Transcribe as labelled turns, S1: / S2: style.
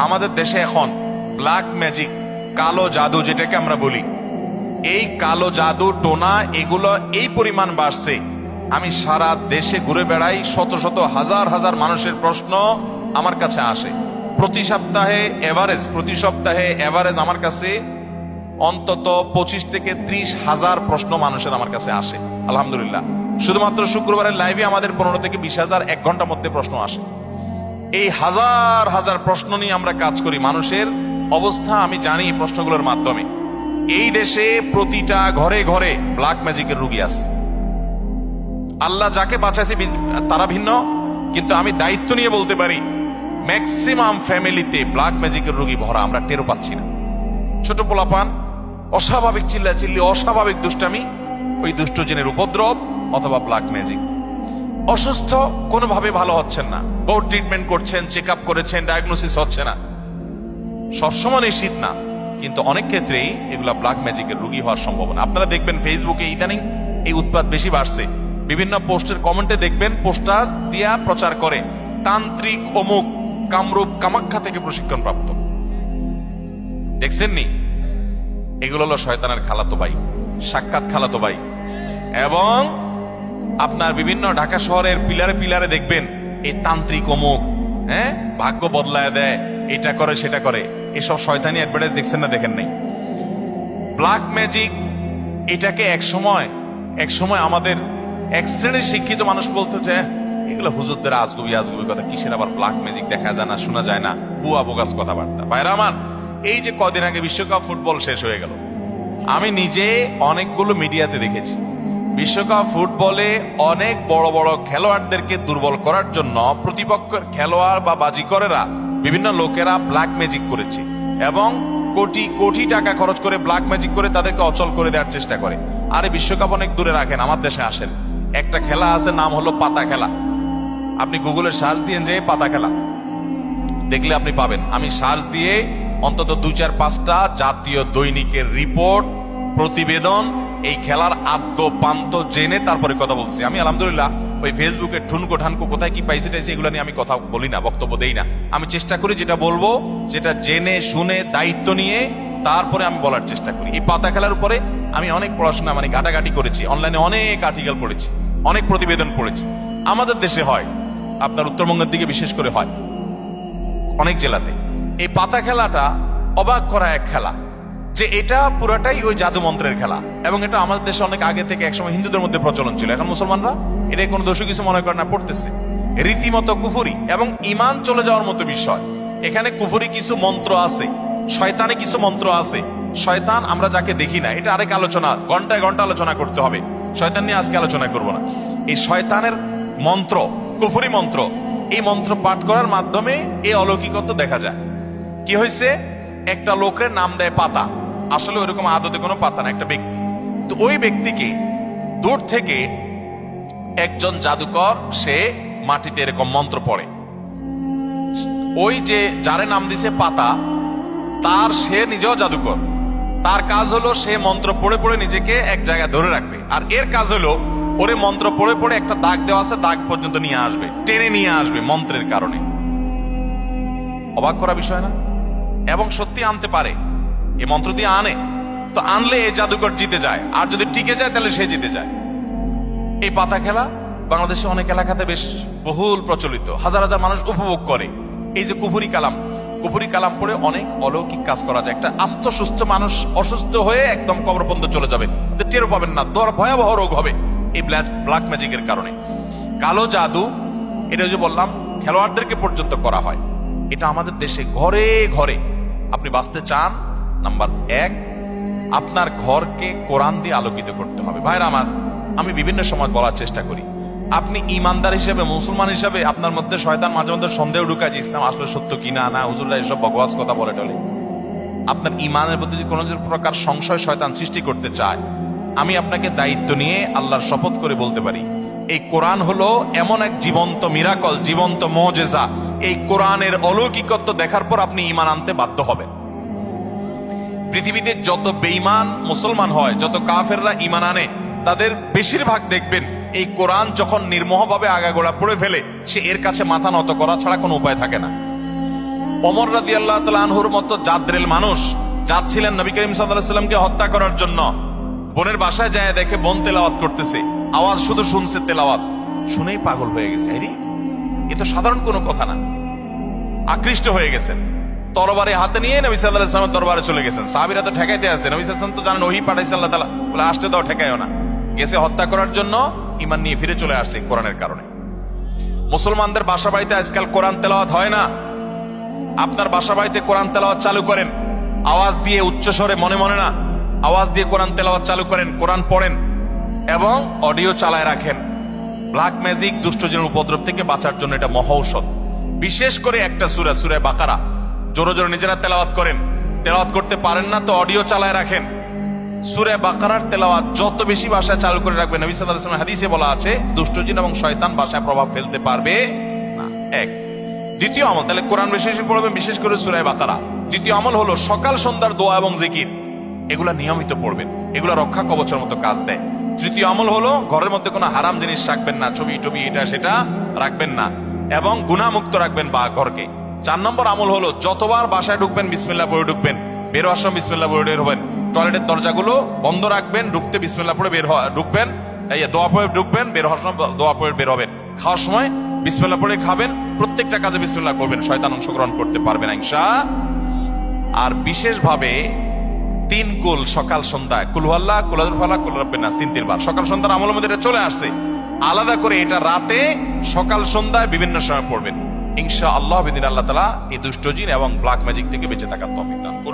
S1: আমাদের দেশে এখন ব্ল্যাক ম্যাজিক কালো জাদু যেটাকে আমরা বলি। এই কালো জাদু, টোনা, এগুলো এই পরিমাণ বাড়ছে। আমি সারা দেশে ঘুরে বেড়াই, শত শত হাজার হাজার মানুষের প্রশ্ন আমার কাছে আসে। প্রতি সপ্তাহে এভারেজ প্রতি সপ্তাহে এভারেজ আমার কাছে অন্তত পঁচিশ থেকে ত্রিশ হাজার প্রশ্ন মানুষের আমার কাছে আসে। আলহামদুলিল্লাহ। শুধুমাত্র শুক্রবারের লাইভে আমাদের পনেরো থেকে বিশ হাজার এক ঘণ্টার মধ্যে প্রশ্ন আসে। এই হাজার হাজার প্রশ্ন নিয়ে আমরা কাজ করি মানুষের অবস্থা, আমি জানি প্রশ্নগুলোর মাধ্যমে। এই দেশে প্রতিটা ঘরে ঘরে ব্ল্যাক ম্যাজিকের রুগী আছে। আল্লাহ যাকে বাঁচাইছে তারা ভিন্ন, কিন্তু আমি দায়িত্ব নিয়ে বলতে পারি ম্যাক্সিমাম ফ্যামিলিতে ব্ল্যাক ম্যাজিকের রুগী ভরা আমরা টেরো পাচ্ছি না। ছোট পোলাপান, অস্বাভাবিক চিল্লা চিল্লি অস্বাভাবিক দুষ্টামি, ওই দুষ্ট জেনের উপদ্রব অথবা ব্ল্যাক ম্যাজিক অসুস্থ কোনোভাবে ভালো হচ্ছেন না। বহু ট্রিটমেন্ট করছেন চেক আপ করেছেন ডায়াগনোসিস হচ্ছে না। সবসময় নিশ্চিত না, কিন্তু অনেক ক্ষেত্রেই এগুলা ব্ল্যাক ম্যাজিকের রোগী হওয়ার সম্ভাবনা। আপনারা দেখবেন ফেসবুকে ইদানিং এই উৎপাদ বেশি বাড়ছে। বিভিন্ন পোস্টের কমেন্টে দেখবেন পোস্টার দিয়া প্রচার করে, তান্ত্রিক অমুক কামরূপ কামাখ্যা থেকে প্রশিক্ষণ প্রাপ্ত দেখছেন নি এগুলো হলো শয়তানের খালাতো ভাই, সাক্ষাৎ খালাতো ভাই। এবং আপনার বিভিন্ন ঢাকা শহরের পিলারে পিলারে দেখবেন এই তান্ত্রিক অমুক হ্যাঁ? ভাগ্য বদলায় দেয়, এটা করে, সেটা করে। এসব শয়তানি অ্যাডভার্টাইজ দেখছেন না, দেখেন নাই। ব্ল্যাক ম্যাজিক এটাকে এক সময় এক সময় আমাদের এক শ্রেণির শিক্ষিত মানুষ বলতো যে, এগুলো হুজুরদের আজগুবি আজগুবি কথা, কিসের আবার ব্ল্যাক ম্যাজিক দেখা যায় না, শোনা যায় না বুয়া বোগাস কথাবার্তা। ভাইরা আমার, এই যে কদিন আগে বিশ্বকাপ ফুটবল শেষ হয়ে গেল, আমি নিজে অনেকগুলো মিডিয়াতে দেখেছি। বিশ্বকাপ ফুটবলে অনেক বড় বড় খেলোয়াড়দেরকে দুর্বল করার জন্য প্রতিপক্ষের খেলোয়াড় বা বাজিকরেরা বিভিন্ন লোকেরা ব্ল্যাক ম্যাজিক করেছে এবং কোটি কোটি টাকা খরচ করে ব্ল্যাক ম্যাজিক করে তাদেরকে অচল করে দেওয়ার চেষ্টা করে। আরে বিশ্বকাপ অনেক দূরে রাখেন, আমার দেশে আসেন। একটা খেলা আছে, নাম হলো পাতা খেলা। আপনি গুগলে সার্চ দিয়ে যে পাতা খেলা। দেখলে আপনি পাবেন। আমি সার্চ দিয়ে অন্তত দু চার পাঁচটা জাতীয় দৈনিকের রিপোর্ট প্রতিবেদন এই খেলার আদ্য পান্ত জেনে তারপরে কথা বলছি। আমি আলহামদুলিল্লাহ ওই ফেসবুকে ঠুনকো ঠানকো কোথায় কি পাইছে টাইছে এগুলো নিয়ে আমি কথা বলি না, বক্তব্য দেই না। আমি চেষ্টা করি যেটা বলব, যেটা জেনে, শুনে, দায়িত্ব নিয়ে তারপরে আমি বলার চেষ্টা করি। এই পাতা খেলার উপরে আমি অনেক পড়াশোনা মানে ঘাটাঘাটি করেছি অনলাইনে অনেক আর্টিকেল পড়েছি, অনেক প্রতিবেদন পড়েছি। আমাদের দেশে হয়, আপনার উত্তরবঙ্গের দিকে বিশেষ করে হয়, অনেক জেলাতে। এই পাতা খেলাটা অবাক করা এক খেলা। যে এটা পুরাটাই ওই জাদু মন্ত্রের খেলা। এবং এটা আমাদের দেশে অনেক আগে থেকে একসময় হিন্দুদের মধ্যে প্রচলন ছিল। এখন মুসলমানরা এটা কোনো দোষ কিছু মনে করে না, পড়তেছে। রীতিমতো কুফুরি এবং ইমান চলে যাওয়ার মতো বিষয়। এখানে কুফুরি কিছু মন্ত্র আছে, শয়তানে কিছু মন্ত্র আছে। শয়তান আমরা যাকে দেখি না, এটা আরেক আলোচনা, ঘন্টায় ঘণ্টা আলোচনা করতে হবে। শয়তান নিয়ে আজকে আলোচনা করব না। এই শয়তানের মন্ত্র, কুফুরি মন্ত্র, এই মন্ত্র পাঠ করার মাধ্যমে এই অলৌকিকত্ব দেখা যায়। কি হয়েছে একটা লোকের নাম দেয় পাতা। আসলে ওইরকম আদতে কোনো পাতা না, একটা ব্যক্তি। তো ওই ব্যক্তিকে দূর থেকে একজন জাদুকর, সে মাটিতে এরকম মন্ত্র পড়ে। ওই যে যারে নাম দিছে পাতা, তার সে নিজেও জাদুকর। তার কাজ হলো সে মন্ত্র পড়ে পড়ে নিজেকে এক জায়গায় ধরে রাখবে। আর এর কাজ হলো, ওরে মন্ত্র পড়ে পড়ে একটা দাগ দেওয়া আছে, দাগ পর্যন্ত নিয়ে আসবে, টেনে নিয়ে আসবে মন্ত্রের কারণে। অবাক করা বিষয় না? এবং সত্যি আনতে পারে। এই মন্ত্র দিয়ে আনে। তো আনলে এই জাদুকর জিতে যায়। আর যদি টিকে যায়, তাহলে সে জিতে যায়। এই পাতা খেলা বাংলাদেশে অনেক এলাকাতে বেশ বহুল প্রচলিত। হাজার হাজার মানুষ উপভোগ করে। এই যে কুপুরি কালাম কুপুরি কালাম পড়ে অনেক অলৌকিক কাজ করা যায়। একটা আস্ত, সুস্থ মানুষ অসুস্থ হয়ে একদম কবরবন্ধ চলে যাবে। তো টেরও পাবেন না। দর ভয়াবহ রোগ হবে এই ব্ল্যাক ম্যাজিকের কারণে। কালো জাদু, এটা যে বললাম, খেলোয়াড়দেরকে পর্যন্ত করা হয়। এটা আমাদের দেশে ঘরে ঘরে। আপনি বাঁচতে চান নাম্বার এক, আপনার ঘরকে কোরআন দিয়ে আলোকিত করতে হবে। ভাইরা আমার, আমি বিভিন্ন সময় বলার চেষ্টা করি। আপনি ইমানদার হিসেবে, মুসলমান হিসেবে আপনার মধ্যে শয়তান মাঝে মধ্যে সন্দেহ ঢুকায় যে ইসলাম আসলে সত্য কিনা না হুজুল্লাহ এসব বকওয়াস কথা বলে টলে। আপনার ইমানের প্রতি যদি কোনো প্রকার সংশয় শয়তান সৃষ্টি করতে চায়, আমি আপনাকে দায়িত্ব নিয়ে আল্লাহর শপথ করে বলতে পারি। এই কোরআন হলো এমন এক জীবন্ত মিরাকল, জীবন্ত মজেজা। এই কোরআনের অলৌকিকত্ব দেখার পর আপনি ইমান আনতে বাধ্য হবেন। পৃথিবীতে যত বেঈমান মুসলমান হয়, যত কাফেররা ইমান আনে, তাদের বেশিরভাগ দেখবেন এই কোরআন যখন নির্মোহভাবে আগাগোড়া পড়ে ফেলে, সে এর কাছে মাথা নত করা ছাড়া কোনো উপায় থাকে না। অমর রাদি আল্লাহ আনহুর মতো জাদ্রেল মানুষ যাচ্ছিলেন নবী করিম সাল্লামকে হত্যা করার জন্য। বোনের বাসায় যায়, দেখে বোন তেলাওয়াত করতেছে। আওয়াজ শুধু শুনছে তেলাওয়াত। শুনেই পাগল হয়ে গেছে। এ তো সাধারণ কোনো কথা না। আকৃষ্ট হয়ে গেছেন। তরবারে হাতে নিয়ে নবী সাল্লাহ দরবারে চলে গেছেন। সাহাবিরা তো ঠেকাইতে আছে নবী সাল্লাম তো জানেন, ওহি পাঠাইছে আল্লাহ তালা বলে, আসতে দাও, ঠেকাইও না। গেছে হত্যা করার জন্য ইমান নিয়ে ফিরে চলে আসছে কোরআনের কারণে। মুসলমানদের বাসা বাড়িতে আজকাল কোরআন তেলাওয়াত হয় না। আপনার বাসা বাড়িতে কোরআন তেলাওয়াত চালু করেন। আওয়াজ দিয়ে উচ্চ স্বরে মনে মনে না। আওয়াজ দিয়ে কোরআন তেলাওয়াত চালু করেন, কোরআন পড়েন এবং অডিও চালায় রাখেন। ব্ল্যাক ম্যাজিক দুষ্টজনের উপদ্রব থেকে বাঁচার জন্য এটা মহৌষধ। বিশেষ করে একটা সুরা, সুরে বাকারা। জোরে জোরে নিজেরা তেলাওয়াত করেন। তেলাওয়াত করতে পারেন না তো অডিও চালায় রাখেন। সুরে বাকারার তেলাওয়াত যত বেশি ভাষায় চালু করে রাখবেন, নবী সাল্লাল্লাহু আলাইহি হাদিসে বলা আছে দুষ্টজিন এবং শয়তান ভাষায় প্রভাব ফেলতে পারবে না। এক। দ্বিতীয় আমল, তাহলে কোরআন বিশেষ বেশি পড়বেন, বিশেষ করে সুরায় বাকারা। দ্বিতীয় আমল হলো সকাল সন্ধ্যার দোয়া এবং জিকির। এগুলা নিয়মিত পড়বেন, এগুলা রক্ষা কবচের মতো কাজ দেয়। তৃতীয় আমল হলো ঘরের মধ্যে কোনো হারাম জিনিস রাখবেন না, ছবি টবি এটা সেটা রাখবেন না এবং গুণামুক্ত রাখবেন বা ঘরকে। চার নম্বর আমল হলো, যতবার বাসায় ঢুকবেন বিসমিল্লাহ পড়ে ঢুকবেন, বের হওয়ার সময় বিসমিল্লাহ পড়ে বের হবেন। টয়লেটের দরজাগুলো বন্ধ রাখবেন, ঢুকতে বিসমিল্লাহ পড়ে বের ঢুকবেন, এই দোয়া পড়ে ঢুকবেন, বের হওয়ার সময় দোয়া পড়ে বের হবেন। খাওয়ার সময় বিসমিল্লাহ পড়ে খাবেন, প্রত্যেকটা কাজে বিসমিল্লাহ করবেন, শয়তান অংশগ্রহণ করতে পারবে না, ইনশা। আর বিশেষভাবে তিন কুল সকাল সন্ধ্যায় কুলহাল্লাহ কুলাদুল ফালা কুলরব্বেন নাস তিন তিনবার সকাল, সন্ধ্যার আমলের মধ্যে এটা চলে আসছে। আলাদা করে এটা রাতে সকাল, সন্ধ্যায় বিভিন্ন সময় পড়বেন। ইনশা আল্লাহ বিদিন আল্লাহ তালা এই দুষ্টজিন এবং ব্ল্যাক ম্যাজিক থেকে বেঁচে থাকার তফিক দান করবেন